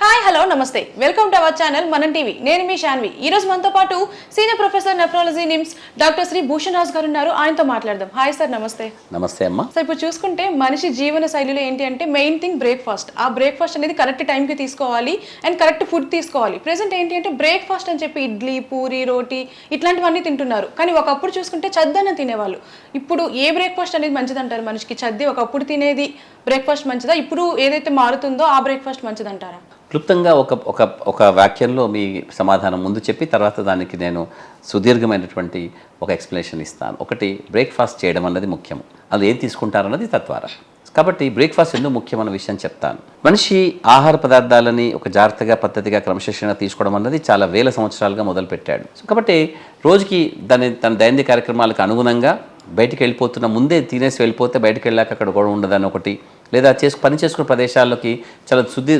Hi hello నమస్తే. Welcome to our channel Manam TV. నేను మీ శాన్వి. ఈ రోజు మనతో పాటు senior professor nephrology NIMS doctor Shri Bhushan Raj గారు ఉన్నారు. ఆయనతో మాట్లాడదాం. హాయ్ సార్ నమస్తే. నమస్తే అమ్మ. సార్ ఇప్పుడు చూసుకుంటే మనిషి జీవన శైలిలో ఏంటి అంటే మెయిన్ థింగ్ బ్రేక్ఫాస్ట్. ఆ బ్రేక్ఫాస్ట్ అనేది కరెక్ట్ టైంకి తీసుకోవాలి అండ్ కరెక్ట్ ఫుడ్ తీసుకోవాలి. ప్రెసెంట్ ఏంటి అంటే బ్రేక్ఫాస్ట్ అని చెప్పి ఇడ్లీ పూరి రోటీ ఇట్లాంటివన్నీ తింటున్నారు. కానీ ఒకప్పుడు చూసుకుంటే చద్దన్నం తినేవాళ్ళు. ఇప్పుడు ఏ బ్రేక్ఫాస్ట్ అనేది మంచిది అంటారు మనిషికి? చద్ది ఒకప్పుడు తినేది బ్రేక్ఫాస్ట్ మంచిదా? ఇప్పుడు ఏదైతే మారుతుందో ఆ బ్రేక్ఫాస్ట్ మంచిదంటారా? క్లుప్తంగా ఒక ఒక ఒక వాక్యంలో మీ సమాధానం ముందు చెప్పి తర్వాత దానికి నేను సుదీర్ఘమైనటువంటి ఒక ఎక్స్ప్లెనేషన్ ఇస్తాను. ఒకటి బ్రేక్ఫాస్ట్ చేయడం అన్నది ముఖ్యం అది ఏం తీసుకుంటారన్నది తద్వారా. కాబట్టి బ్రేక్ఫాస్ట్ ఎందుకు ముఖ్యమైన విషయం చెప్తాను. మనిషి ఆహార పదార్థాలని ఒక జాగ్రత్తగా పద్ధతిగా క్రమశిక్షణ తీసుకోవడం అన్నది చాలా వేల సంవత్సరాలుగా మొదలుపెట్టాడు. కాబట్టి రోజుకి దాని తన దైనందిక కార్యక్రమాలకు అనుగుణంగా బయటికి వెళ్ళిపోతున్న ముందే తినేసి వెళ్ళిపోతే బయటికి వెళ్ళాక అక్కడ గొడవ ఉండదని ఒకటి లేదా చేసు పని చేసుకునే ప్రదేశాల్లోకి చాలా సుదీ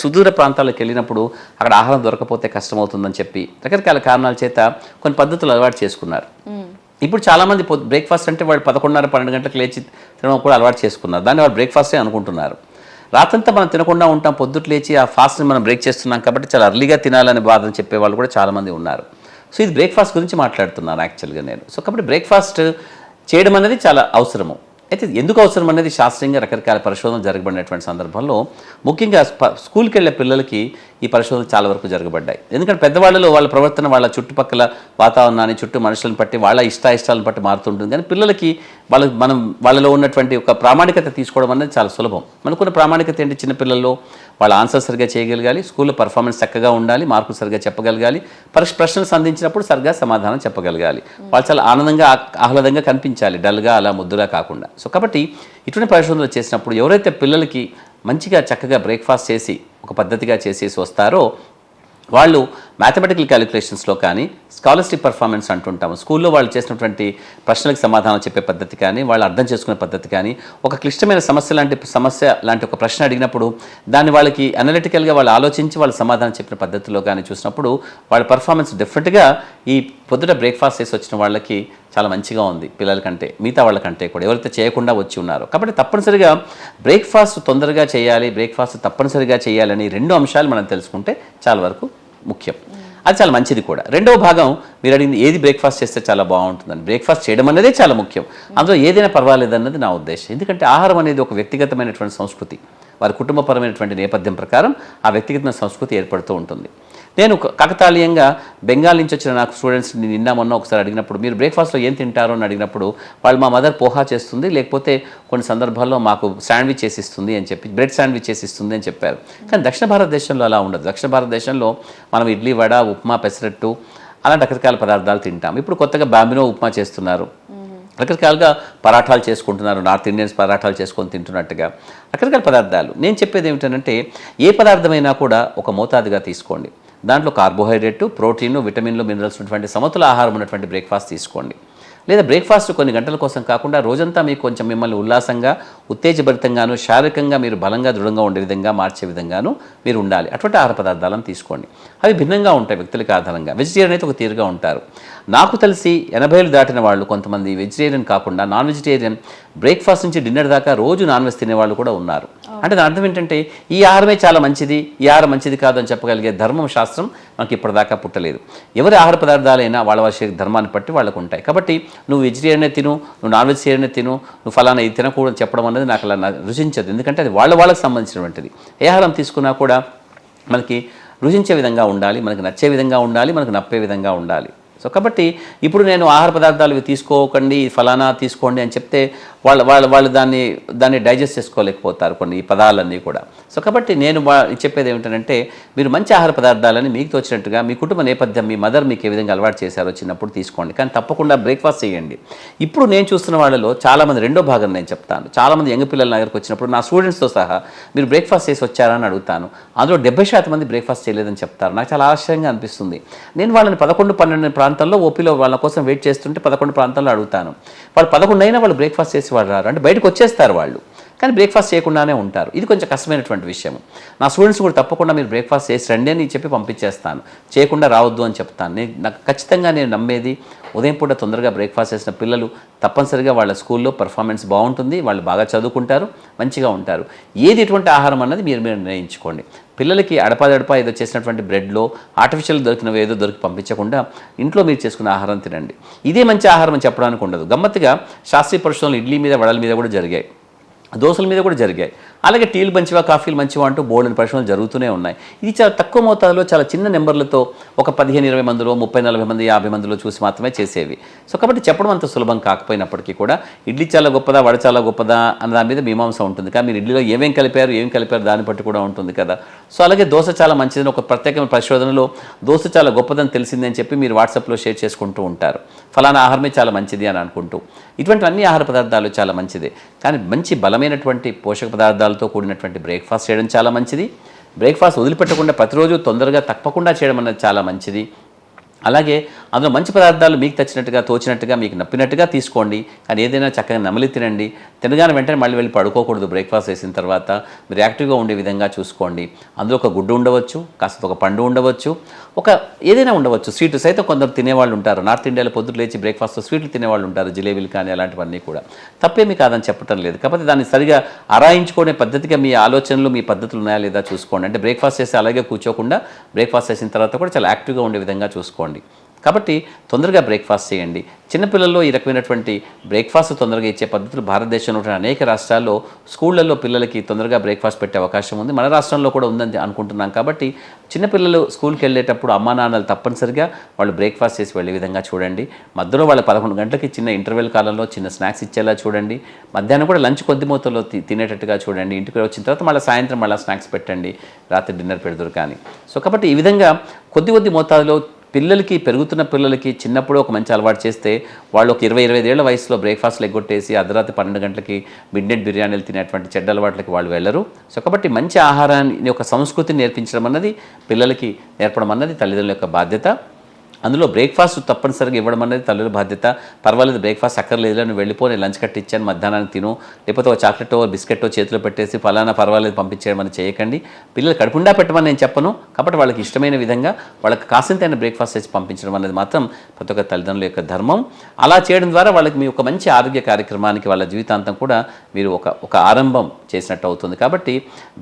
సుదూర ప్రాంతాలకు వెళ్ళినప్పుడు అక్కడ ఆహారం దొరకపోతే కష్టమవుతుందని చెప్పి రకరకాల కారణాల చేత కొన్ని పద్ధతులు అలవాటు చేసుకున్నారు. ఇప్పుడు చాలామంది బ్రేక్ఫాస్ట్ అంటే వాళ్ళు పదకొండున్నర పన్నెండు గంటలకు లేచి తినడం కూడా అలవాటు చేసుకున్నారు. దాన్ని వాళ్ళు బ్రేక్ఫాస్టే అనుకుంటున్నారు. రాత్రంతా మనం తినకుండా ఉంటాం పొద్దుట లేచి ఆ ఫాస్ట్ని మనం బ్రేక్ చేస్తున్నాం కాబట్టి చాలా అర్లీగా తినాలని బాధని చెప్పే వాళ్ళు కూడా చాలామంది ఉన్నారు. సో ఇది బ్రేక్ఫాస్ట్ గురించి మాట్లాడుతున్నాను యాక్చువల్గా నేను. సో కాబట్టి బ్రేక్ఫాస్ట్ చేయడం అనేది చాలా అవసరము. అయితే ఎందుకు అవసరం అనేది శాస్త్రీయంగా రకరకాల పరిశోధన జరగబడినటువంటి సందర్భంలో ముఖ్యంగా స్కూల్కి వెళ్ళే పిల్లలకి ఈ పరిశోధనలు చాలా వరకు జరగబడ్డాయి. ఎందుకంటే పెద్దవాళ్ళలో వాళ్ళ ప్రవర్తన వాళ్ళ చుట్టుపక్కల వాతావరణాన్ని చుట్టూ మనుషులను బట్టి వాళ్ళ ఇష్టాయిష్టాలను బట్టి మారుతుంటుంది. కానీ పిల్లలకి వాళ్ళ మనం వాళ్ళలో ఉన్నటువంటి ఒక ప్రామాణికత తీసుకోవడం అనేది చాలా సులభం. మనకున్న ప్రామాణికత ఏంటి? చిన్నపిల్లల్లో వాళ్ళ ఆన్సర్ సరిగా చేయగలగాలి స్కూల్లో పర్ఫార్మెన్స్ చక్కగా ఉండాలి మార్కులు సరిగా చెప్పగలగాలి. పరీక్ష ప్రశ్నలు సంధించినప్పుడు సరిగ్గా సమాధానం చెప్పగలగాలి. వాళ్ళు చాలా ఆనందంగా ఆహ్లాదంగా కనిపించాలి డల్గా అలా ముద్దుగా కాకుండా. సో కాబట్టి ఇటువంటి పరిశోధనలు చేసినప్పుడు ఎవరైతే పిల్లలకి మంచిగా చక్కగా బ్రేక్ఫాస్ట్ చేసి ఒక పద్ధతిగా చేసేసి వస్తారో వాళ్ళు మ్యాథమెటికల్ క్యాలిక్యులేషన్స్లో కానీ స్కాలర్షిప్ పర్ఫార్మెన్స్ అంటుంటాము. స్కూల్లో వాళ్ళు చేసినటువంటి ప్రశ్నలకు సమాధానం చెప్పే పద్ధతి కానీ వాళ్ళు అర్థం చేసుకునే పద్ధతి కానీ ఒక క్లిష్టమైన సమస్య లాంటి సమస్య లాంటి ఒక ప్రశ్న అడిగినప్పుడు దాన్ని వాళ్ళకి అనలిటికల్గా వాళ్ళు ఆలోచించి వాళ్ళు సమాధానం చెప్పిన పద్ధతిలో కానీ చూసినప్పుడు వాళ్ళ పర్ఫార్మెన్స్ డెఫినెట్గా ఈ పొద్దుట బ్రేక్ఫాస్ట్ చేసి వచ్చిన వాళ్ళకి చాలా మంచిగా ఉంది పిల్లలకంటే మిగతా వాళ్ళకంటే కూడా. ఎవరైతే చేయకుండా వచ్చి ఉన్నారో. కాబట్టి తప్పనిసరిగా బ్రేక్ఫాస్ట్ తొందరగా చేయాలి బ్రేక్ఫాస్ట్ తప్పనిసరిగా చేయాలని రెండు అంశాలు మనం తెలుసుకుంటే చాలా వరకు ముఖ్యం. అది చాలా మంచిది కూడా. రెండవ భాగం మీరు అడిగింది ఏది బ్రేక్ఫాస్ట్ చేస్తే చాలా బాగుంటుందని. బ్రేక్ఫాస్ట్ చేయడం అనేదే చాలా ముఖ్యం. అందులో ఏదైనా పర్వాలేదన్నది నా ఉద్దేశం. ఎందుకంటే ఆహారం అనేది ఒక వ్యక్తిగతమైనటువంటి సంస్కృతి. వారి కుటుంబపరమైనటువంటి నేపథ్యం ప్రకారం ఆ వ్యక్తిగతమైన సంస్కృతి ఏర్పడుతూ ఉంటుంది. నేను కాకతాళీయంగా బెంగాల్ నుంచి వచ్చిన నాకు స్టూడెంట్స్ నిన్న మొన్న ఒకసారి అడిగినప్పుడు మీరు బ్రేక్ఫాస్ట్లో ఏం తింటారు అని అడిగినప్పుడు వాళ్ళు మా మదర్ పోహా చేస్తుంది లేకపోతే కొన్ని సందర్భాల్లో మాకు శాండ్విచ్ చేసిస్తుంది అని చెప్పి బ్రెడ్ శాండ్విచ్ చేసిస్తుంది అని చెప్పారు. కానీ దక్షిణ భారతదేశంలో అలా ఉండదు. దక్షిణ భారతదేశంలో మనం ఇడ్లీ వడ ఉప్మా పెసరట్టు అలాంటి రకరకాల పదార్థాలు తింటాం. ఇప్పుడు కొత్తగా బాంబినో ఉప్మా చేస్తున్నారు. రకరకాలుగా పరాఠాలు చేసుకుంటున్నారు నార్త్ ఇండియన్స్ పరాఠాలు చేసుకొని తింటున్నట్టుగా. రకరకాల పదార్థాలు. నేను చెప్పేది ఏమిటంటే ఏ పదార్థమైనా కూడా ఒక మోతాదుగా తీసుకోండి. దాంట్లో కార్బోహైడ్రేట్ ప్రోటీన్ విటమిన్లు మినరల్స్ ఉన్నటువంటి సమతుల ఆహారం ఉన్నటువంటి బ్రేక్ఫాస్ట్ తీసుకోండి. లేదా బ్రేక్ఫాస్ట్ కొన్ని గంటల కోసం కాకుండా రోజంతా మీకు కొంచెం మిమ్మల్ని ఉల్లాసంగా ఉత్తేజభరితంగాను శారీరకంగా మీరు బలంగా దృఢంగా ఉండే విధంగా మార్చే విధంగాను మీరు ఉండాలి. అటువంటి ఆహార పదార్థాలను తీసుకోండి. అవి భిన్నంగా ఉంటాయి వ్యక్తులకు ఆధారంగా. వెజిటేరియన్ అయితే ఒక తీరుగా ఉంటారు. నాకు తెలిసి ఎనభైలు దాటిన వాళ్ళు కొంతమంది వెజిటేరియన్ కాకుండా నాన్ వెజిటేరియన్ బ్రేక్ఫాస్ట్ నుంచి డిన్నర్ దాకా రోజు నాన్ వెజ్ తినేవాళ్ళు కూడా ఉన్నారు. అంటే దాని అర్థం ఏంటంటే ఈ ఆహారమే చాలా మంచిది ఈ ఆహారం మంచిది కాదు అని చెప్పగలిగే ధర్మం శాస్త్రం మనకి ఇప్పటిదాకా పుట్టలేదు. ఎవరి ఆహార పదార్థాలైనా వాళ్ళ వాళ్ళ ధర్మాన్ని బట్టి వాళ్ళకు ఉంటాయి. కాబట్టి నువ్వు వెజిటేరియనే తిను నువ్వు నాన్ వెజిటేరియనే తిను నువ్వు ఫలానా ఇది తినకూడదు చెప్పడం అనేది నాకు అలా రుచించదు. ఎందుకంటే అది వాళ్ళ వాళ్ళకి సంబంధించినటువంటిది. ఏ ఆహారం తీసుకున్నా కూడా మనకి రుచించే విధంగా ఉండాలి మనకి నచ్చే విధంగా ఉండాలి మనకు నప్పే విధంగా ఉండాలి. సో కాబట్టి ఇప్పుడు నేను ఆహార పదార్థాలు ఇవి తీసుకోకండి ఫలానా తీసుకోండి అని చెప్తే వాళ్ళు వాళ్ళు వాళ్ళు దాన్ని దాన్ని డైజెస్ట్ చేసుకోలేకపోతారు కొన్ని ఈ పదాలన్నీ కూడా. సో కాబట్టి నేను వా- చెప్పేది ఏమిటంటే మీరు మంచి ఆహార పదార్థాలని మీకు తోచినట్టుగా మీ కుటుంబ నేపథ్యం మీ మదర్ మీకు ఏ విధంగా అలవాటు చేశారో చిన్నప్పుడు తీసుకోండి. కానీ తప్పకుండా బ్రేక్ఫాస్ట్ చేయండి. ఇప్పుడు నేను చూస్తున్న వాళ్ళలో చాలామంది రెండో భాగం నేను చెప్తాను. చాలామంది యంగ్ పిల్లల దగ్గరకు వచ్చినప్పుడు నా స్టూడెంట్స్తో సహా మీరు బ్రేక్ఫాస్ట్ చేసి వచ్చారని అడుగుతాను. అందులో డెబ్బై శాతం మంది బ్రేక్ఫాస్ట్ చేయలేదని చెప్తారు. నాకు చాలా ఆశ్చర్యంగా అనిపిస్తుంది. నేను వాళ్ళని పదకొండు పన్నెండు ప్రాంతాల్లో ఓపీలో వాళ్ళ కోసం వెయిట్ చేస్తుంటే పదకొండు ప్రాంతాల్లో అడుగుతాను. వాళ్ళు పదకొండు అయినా వాళ్ళు బ్రేక్ఫాస్ట్ చేసి వాళ్ళు రారు. అంటే బయటకు వచ్చేస్తారు వాళ్ళు. కానీ బ్రేక్ఫాస్ట్ చేయకుండానే ఉంటారు. ఇది కొంచెం కష్టమైనటువంటి విషయం నా స్టూడెంట్స్ కూడా తప్పకుండా మీరు బ్రేక్ఫాస్ట్ చేసి రండి అని చెప్పి పంపించేస్తాను. చేయకుండా రావద్దు అని చెప్తాను. నేను నాకు ఖచ్చితంగా నేను నమ్మేది ఉదయం పూట తొందరగా బ్రేక్ఫాస్ట్ చేసిన పిల్లలు తప్పనిసరిగా వాళ్ళ స్కూల్లో పర్ఫార్మెన్స్ బాగుంటుంది. వాళ్ళు బాగా చదువుకుంటారు మంచిగా ఉంటారు. ఏది ఎటువంటి ఆహారం అన్నది మీరు మీరు నిర్ణయించుకోండి. పిల్లలకి అడపాదడపా ఏదో చేసినటువంటి బ్రెడ్లో ఆర్టిఫిషియల్ దొరికినవి ఏదో దొరికి పంపించకుండా ఇంట్లో మీరు చేసుకున్న ఆహారం తినండి. ఇదే మంచి ఆహారం అని చెప్పడానికి ఉండదు. గమ్మత్తుగా శాస్త్రీయ పరిశ్రమలు ఇడ్లీ మీద వడల మీద కూడా జరిగాయి. దోశల మీద కూడా జరిగాయి. అలాగే టీలు మంచివా కాఫీలు మంచివా అంటూ బోల్డ్ పరిశ్రమలు జరుగుతూనే ఉన్నాయి. ఇది చాలా తక్కువ మోతాదులో చాలా చిన్న నెంబర్లతో ఒక పదిహేను ఇరవై మందిలో ముప్పై నలభై మంది యాభై మందిలో చూసి మాత్రమే చేసేవి. సో కాబట్టి చెప్పడం అంత సులభం కాకపోయినప్పటికీ కూడా ఇడ్లీ చాలా గొప్పదా వడ చాలా గొప్పదా అన్న దాని మీద మీమాంస ఉంటుంది. కానీ మీరు ఇడ్లీలో ఏమేం కలిపారు ఏం కలిపారు దాన్ని బట్టి కూడా ఉంటుంది కదా. సో అలాగే దోశ చాలా మంచిదని ఒక ప్రత్యేకమైన పరిశోధనలో దోశ చాలా గొప్పదని తెలిసిందని చెప్పి మీరు వాట్సాప్లో షేర్ చేసుకుంటూ ఉంటారు. ఫలానా ఆహారమే చాలా మంచిది అని అనుకుంటూ. ఇటువంటి అన్ని ఆహార పదార్థాలు చాలా మంచిదే. కానీ మంచి బలమైనటువంటి పోషక పదార్థాలతో కూడినటువంటి బ్రేక్ఫాస్ట్ చేయడం చాలా మంచిది. బ్రేక్ఫాస్ట్ వదిలిపెట్టకుండా ప్రతిరోజు తొందరగా తప్పకుండా చేయడం అనేది చాలా మంచిది. అలాగే అందులో మంచి పదార్థాలు మీకు తెచ్చినట్టుగా తోచినట్టుగా మీకు నప్పినట్టుగా తీసుకోండి. కానీ ఏదైనా చక్కగా నమిలి తినండి. తినగానే వెంటనే మళ్ళీ వెళ్ళి పడుకోకూడదు బ్రేక్ఫాస్ట్ చేసిన తర్వాత. మీరు యాక్టివ్గా ఉండే విధంగా చూసుకోండి. అందులో ఒక గుడ్డు ఉండవచ్చు కాస్త ఒక పండు ఉండవచ్చు ఒక ఏదైనా ఉండవచ్చు. స్వీట్ సైతం కొందరు తినేవాళ్ళు ఉంటారు. నార్త్ ఇండియాలో పొద్దు లేచి బ్రేక్ఫాస్ట్ స్వీట్లు తినేవాళ్ళు ఉంటారు. జిలేబీలు కానీ అలాంటివన్నీ కూడా. తప్పేమీ కాదని చెప్పటం లేదు. కాకపోతే దాన్ని సరిగా ఆరాయించుకునే పద్ధతిగా మీ ఆలోచనలు మీ పద్ధతులు ఉన్నాయా లేదా చూసుకోండి. అంటే బ్రేక్ఫాస్ట్ చేసి అలాగే కూర్చోకుండా బ్రేక్ఫాస్ట్ చేసిన తర్వాత కూడా చాలా యాక్టివ్గా ఉండే విధంగా చూసుకోండి. కాబట్టి తొందరగా బ్రేక్ఫాస్ట్ చేయండి. చిన్నపిల్లల్లో ఈ రకమైనటువంటి బ్రేక్ఫాస్ట్ తొందరగా ఇచ్చే పద్ధతులు భారతదేశంలో ఉన్న అనేక రాష్ట్రాల్లో స్కూళ్ళల్లో పిల్లలకి తొందరగా బ్రేక్ఫాస్ట్ పెట్టే అవకాశం ఉంది. మన రాష్ట్రంలో కూడా ఉందని అనుకుంటున్నాం కాబట్టి చిన్నపిల్లలు స్కూల్కి వెళ్ళేటప్పుడు అమ్మా నాన్నలు తప్పనిసరిగా వాళ్ళు బ్రేక్ఫాస్ట్ చేసి వెళ్ళే విధంగా చూడండి. మధ్యలో వాళ్ళ పదకొండు గంటలకి చిన్న ఇంటర్వెల్ కాలంలో చిన్న స్నాక్స్ ఇచ్చేలా చూడండి. మధ్యాహ్నం కూడా లంచ్ కొద్ది మొత్తంలో తినేటట్టుగా చూడండి. ఇంటికి వచ్చిన తర్వాత మళ్ళీ సాయంత్రం మళ్ళీ స్నాక్స్ పెట్టండి. రాత్రి డిన్నర్ పెడదురు కానీ. సో కాబట్టి ఈ విధంగా కొద్ది కొద్ది మోతాదులో పిల్లలకి పెరుగుతున్న పిల్లలకి చిన్నప్పుడు ఒక మంచి అలవాటు చేస్తే వాళ్ళు ఒక ఇరవై ఇరవై ఏళ్ళ వయసులో బ్రేక్ఫాస్ట్లు ఎగ్గొట్టేసి అర్ధరాత్రి పన్నెండు గంటలకి మిడ్ నైట్ బిర్యానీలు తినేటువంటి చెడ్డ అలవాట్లకి వాళ్ళు వెళ్ళరు. సో కాబట్టి మంచి ఆహారాన్ని ఒక సంస్కృతిని నేర్పించడం అన్నది పిల్లలకి నేర్పడం అన్నది తల్లిదండ్రుల యొక్క బాధ్యత. అందులో బ్రేక్ఫాస్ట్ తప్పనిసరిగా ఇవ్వడం అనేది తల్లుల బాధ్యత. పర్వాలేదు బ్రేక్ఫాస్ట్ అక్కర్లేదు నువ్వు వెళ్ళిపో నేను లంచ్ కట్టి ఇచ్చాను మధ్యాహ్నానికి తిను. లేకపోతే ఒక చాక్లెట్ బిస్కెట్ చేతిలో పెట్టేసి ఫలానా పర్వాలేదు పంపించేయడం అని చేయకండి. పిల్లలు కడుపుండా పెట్టమని నేను చెప్పను. కాబట్టి వాళ్ళకి ఇష్టమైన విధంగా వాళ్ళకి కాసింతైన బ్రేక్ఫాస్ట్ చేసి పంపించడం అనేది మాత్రం ప్రతి ఒక్క తల్లిదండ్రుల యొక్క ధర్మం. అలా చేయడం ద్వారా వాళ్ళకి మీ ఒక మంచి ఆరోగ్య కార్యక్రమానికి వాళ్ళ జీవితాంతం కూడా మీరు ఒక ఒక ఆరంభం చేసినట్టు అవుతుంది. కాబట్టి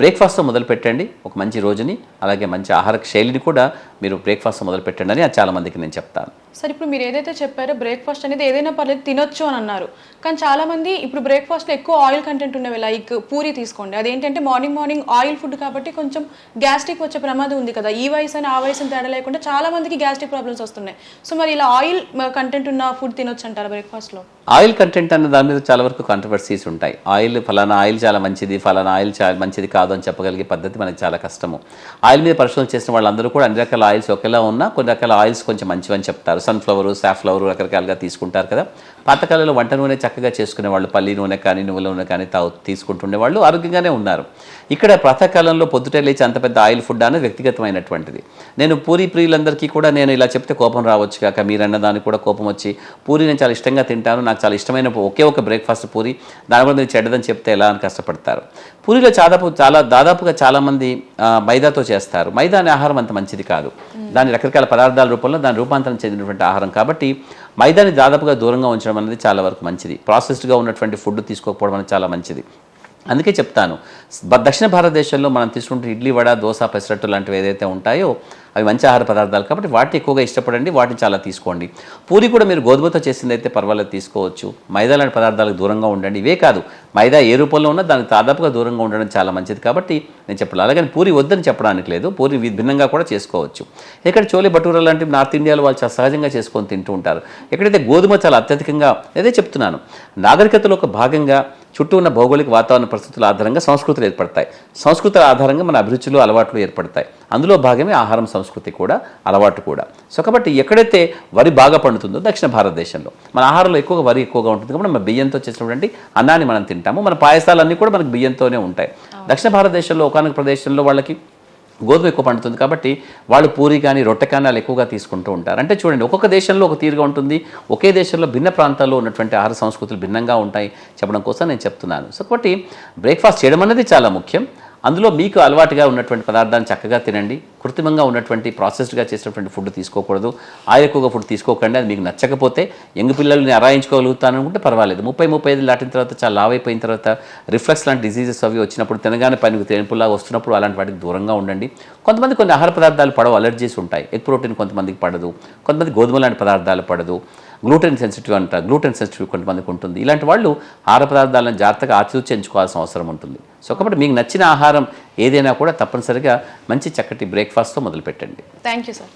బ్రేక్ఫాస్ట్తో మొదలు పెట్టండి ఒక మంచి రోజుని అలాగే మంచి ఆహార శైలిని కూడా మీరు బ్రేక్ఫాస్ట్ మొదలు పెట్టండి అని చాలా మందికి నేను చెప్తాను. సార్ ఇప్పుడు మీరు ఏదైతే చెప్పారో బ్రేక్ఫాస్ట్ అనేది ఏదైనా పర్లేదు తినొచ్చు అని అన్నారు. కానీ చాలా మంది ఇప్పుడు బ్రేక్ఫాస్ట్లో ఎక్కువ ఆయిల్ కంటెంట్ ఉన్నవి లైక్ పూరి తీసుకోండి. అదేంటంటే మార్నింగ్ మార్నింగ్ ఆయిల్ ఫుడ్ కాబట్టి కొంచెం గ్యాస్ట్రిక్ వచ్చే ప్రమాదం ఉంది కదా. ఈ వయసు అని ఆ వయసు అని తేడా లేకుండా చాలామందికి గ్యాస్ట్రిక్ ప్రాబ్లమ్స్ వస్తున్నాయి. సో మరి ఇలా ఆయిల్ కంటెంట్ uh, ఉన్న ఫుడ్ తినొచ్చు అంటారా బ్రేక్ఫాస్ట్లో ఆయిల్ కంటెంట్ అన్న దాని మీద చాలా వరకు కాంట్రవర్సీస్ ఉంటాయి. ఆయిల్ ఫలానా ఆయిల్ చాలా మంచిది ఫలానా ఆయిల్ చాలా మంచిది కాదు అని చెప్పగలిగే పద్ధతి మనకి చాలా కష్టము. ఆయిల్ మీద పరిశోధన చేసిన వాళ్ళందరూ కూడా అన్ని రకాల ఆయిల్స్ ఒకేలా ఉన్నా కొన్ని రకాల ఆయిల్స్ కొంచెం మంచివని చెప్తారు. సన్ఫ్లవర్ సాఫ్లవర్ రకరకాలుగా తీసుకుంటారు కదా. పాతకాలంలో వంట నూనె చక్కగా చేసుకునే వాళ్ళు పల్లి నూనె కానీ నువ్వుల నూనె కానీ తాగు తీసుకుంటుండే వాళ్ళు ఆరోగ్యంగానే ఉన్నారు. ఇక్కడ ప్రాతకాలంలో పొద్దుటే లేచి అంత పెద్ద ఆయిల్ ఫుడ్ అనేది వ్యక్తిగతమైనటువంటిది. నేను పూరి ప్రియులందరికీ కూడా నేను ఇలా చెప్తే కోపం రావచ్చు కాక మీరన్న దానికి కూడా కోపం వచ్చి పూరి నేను చాలా ఇష్టంగా తింటాను నాకు చాలా ఇష్టమైన ఒకే ఒక బ్రేక్ఫాస్ట్ పూరి దాని కూడా మీరు చెడ్డదని చెప్తే ఎలా అని కష్టపడతారు. పూరిలో దాదాపు చాలా దాదాపుగా చాలామంది మైదాతో చేస్తారు. మైదా అనే ఆహారం అంత మంచిది కాదు. దాని రకరకాల పదార్థాల రూపంలో దాని రూపాంతరం చెందినటువంటి ఆహారం కాబట్టి మైదాని దాదాపుగా దూరంగా ఉంచడం అనేది చాలా వరకు మంచిది. ప్రాసెస్డ్గా ఉన్నటువంటి ఫుడ్ తీసుకోకపోవడం అనేది చాలా మంచిది. అందుకే చెప్తాను. దక్షిణ భారతదేశంలో మనం తీసుకుంటే ఇడ్లీ వడ దోశ పెసరట్టు లాంటివి ఏదైతే ఉంటాయో అవి మంచి ఆహార పదార్థాలు కాబట్టి వాటిని ఎక్కువగా ఇష్టపడండి వాటిని చాలా తీసుకోండి. పూరి కూడా మీరు గోధుమతో చేసింది అయితే పర్వాలేదు తీసుకోవచ్చు. మైదా లాంటి పదార్థాలకు దూరంగా ఉండండి. ఇవే కాదు మైదా ఏ రూపంలో ఉన్నా దానికి దాదాపుగా దూరంగా ఉండడం చాలా మంచిది కాబట్టి నేను చెప్పాలి అలాగని పూరి వద్దని చెప్పడానికి లేదు పూరి భిన్నంగా కూడా చేసుకోవచ్చు. ఇక్కడ చోలే భటూరా లాంటివి నార్త్ ఇండియాలో వాళ్ళు చాలా సహజంగా చేసుకొని తింటూ ఉంటారు. ఎక్కడైతే గోధుమ చాలా అత్యధికంగా అదే చెప్తున్నాను నాగరికతలో ఒక భాగంగా చుట్టూ ఉన్న భౌగోళిక వాతావరణ పరిస్థితుల ఆధారంగా సంస్కృతులు ఏర్పడతాయి. సంస్కృతుల ఆధారంగా మన అభిరుచులు అలవాట్లు ఏర్పడతాయి. అందులో భాగమే ఆహారం సంస్కృతి కూడా అలవాటు కూడా. సో కాబట్టి ఎక్కడైతే వరి బాగా పండుతుందో దక్షిణ భారతదేశంలో. మన ఆహారంలో ఎక్కువగా వరి ఎక్కువగా ఉంటుంది కాబట్టి మన బియ్యంతో చేసినటువంటి అన్నాన్ని మనం తింటాము. మన పాయసాలన్నీ కూడా మనకు బియ్యంతోనే ఉంటాయి. దక్షిణ భారతదేశంలో ఒకనొక ప్రదేశంలో వాళ్ళకి గోధుమ ఎక్కువ పండుతుంది కాబట్టి వాళ్ళు పూరి కానీ రొట్టె కానీ ఎక్కువగా తీసుకుంటూ ఉంటారు. అంటే చూడండి ఒక్కొక్క దేశంలో ఒక తీరుగా ఉంటుంది. ఒకే దేశంలో భిన్న ప్రాంతాల్లో ఉన్నటువంటి ఆహార సంస్కృతులు భిన్నంగా ఉంటాయి చెప్పడం కోసం నేను చెప్తున్నాను. సో కాబట్టి బ్రేక్ఫాస్ట్ చేయడం అనేది చాలా ముఖ్యం. అందులో మీకు అలవాటుగా ఉన్నటువంటి పదార్థాన్ని చక్కగా తినండి. కృత్రిమంగా ఉన్నటువంటి ప్రాసెస్డ్గా చేసినటువంటి ఫుడ్ తీసుకోకూడదు. ఆయిల్ ఎక్కువగా ఫుడ్ తీసుకోకండి. అది మీకు నచ్చకపోతే యంగ్ పిల్లల్ని అరాయించుకోగలుగుతాను అనుకుంటే పర్వాలేదు. ముప్పై ముప్పై ఐదు దాటిన తర్వాత చాలా లావ్ అయిపోయిన తర్వాత రిఫ్లెక్స్ లాంటి డిసీజెస్ అవి వచ్చినప్పుడు తినగానే పైన తేనుపులాగా వస్తున్నప్పుడు అలాంటి వాటికి దూరంగా ఉండండి. కొంతమంది కొన్ని ఆహార పదార్థాలు పడవు అలర్జీస్ ఉంటాయి. ఎగ్ ప్రోటీన్ కొంతమందికి పడదు. కొంతమంది గోధుమ లాంటి పదార్థాలు పడదు. గ్లూటెన్ సెన్సిటివ్ అంట గ్లూటెన్ సెన్సిటివ్ కొంతమందికి ఉంటుంది. ఇలాంటి వాళ్ళు ఆహార పదార్థాలను జాగ్రత్తగా ఆచితూచి ఎంచుకోవాల్సిన అవసరం ఉంటుంది. సో కాబట్టి మీకు నచ్చిన ఆహారం ఏదైనా కూడా తప్పనిసరిగా మంచి చక్కటి బ్రేక్ఫాస్ట్తో మొదలుపెట్టండి. Thank you sir